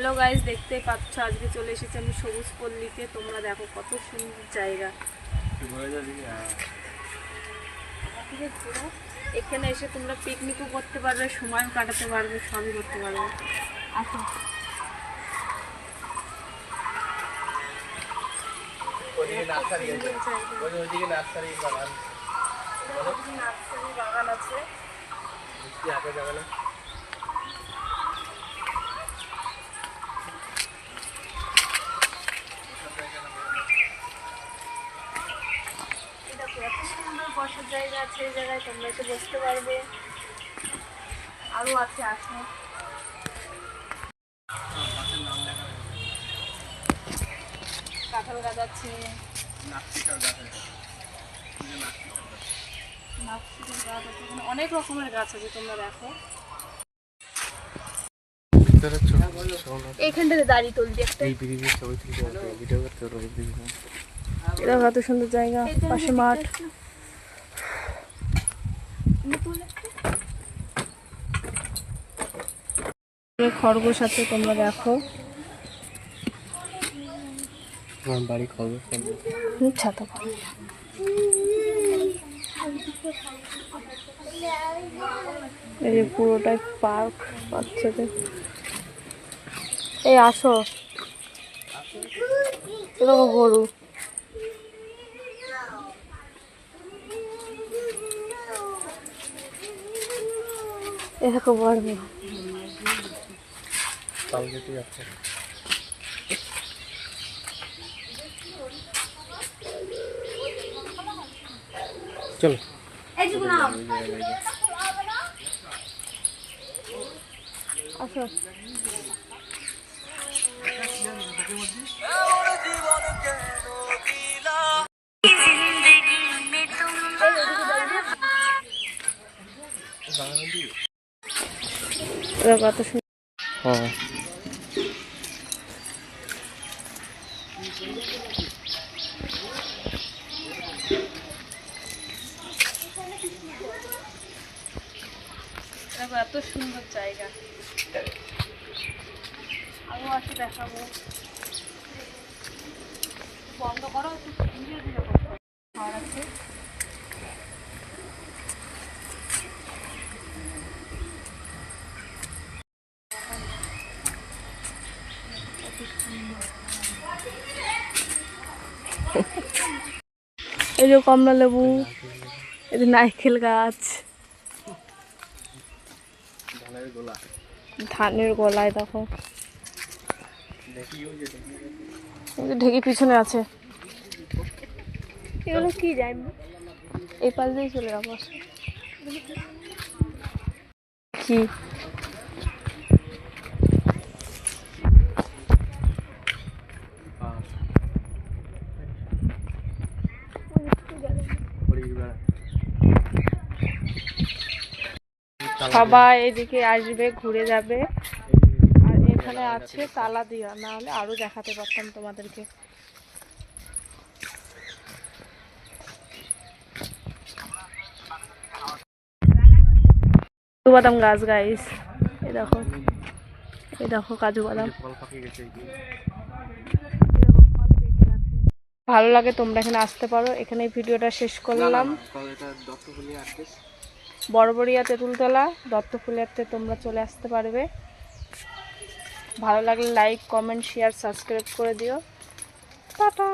Hello guys দেখতে পাচ্ছ আজকে চলে এসেছি আমি সবুজ পল্লীতে তোমরা দেখো কত সুন্দর জায়গা। এখানে এসে তোমরা পিকনিকও করতে পারবে সময় কাটাতে পারবে সবই করতে পারবে। আসো। নার্সারি বাগান। আছে মিষ্টি আঁকা যাবে না এই দেখো এত সুন্দর বসার জায়গা আছে এই জায়গায় তোমরা এসে বসতে পারবে। আরও আছে আসো কাঁঠাল গাছ আছে। নার্সিকার গাছ আছে। নার্সারির গাছ আছে এখানে অনেক রকমের গাছ আছে তোমরা দেখো। এইখানটাতে দাঁড়িয়ে তুলছি একটা। এই ভিডিও করতে ব্রিজে এটা কত সুন্দর জায়গা পাশে মাঠ। খরগোশ আছে তোমরা দেখো। আমার বাড়ি খবর ছাতা এই যে পুরোটাই পার্ক বাচ্চাদের এই আসো। এরকম গরু। এরকম বড় কালকেটি আছে। চলো। আসো। কত সুন্দর এত সুন্দর জায়গা। আরও আছে দেখাবো। বন্ধ করো একটু ধীরে ধীরে করতে হবে। আর আছে এই যে কমলা লেবু এই যে নারকেল গাছ। ধানের গোলা ধানের গলায় দেখো ঢেকি পিছনে আছে। এগুলো কি জানি এই পাশ দিয়েই চলে যাব। কি? সবাই এদিকে আসবে ঘুরে যাবে। আর এখানে আছে তালা দিয়া না হলে আরও দেখাতে পারতাম তোমাদেরকে। কাজু বাদাম গাছ গাইস এই দেখো। এই দেখো কাজু বাদাম। ভালো লাগে তোমরা এখানে আসতে পারো। এখানে ভিডিওটা শেষ করলাম। বড়বড়িয়া তেঁতুলতলা দত্তফুলিয়াতে তোমরা চলে আসতে পারবে। ভালো লাগলে লাইক কমেন্ট শেয়ার সাবস্ক্রাইব করে দিও। টাটা!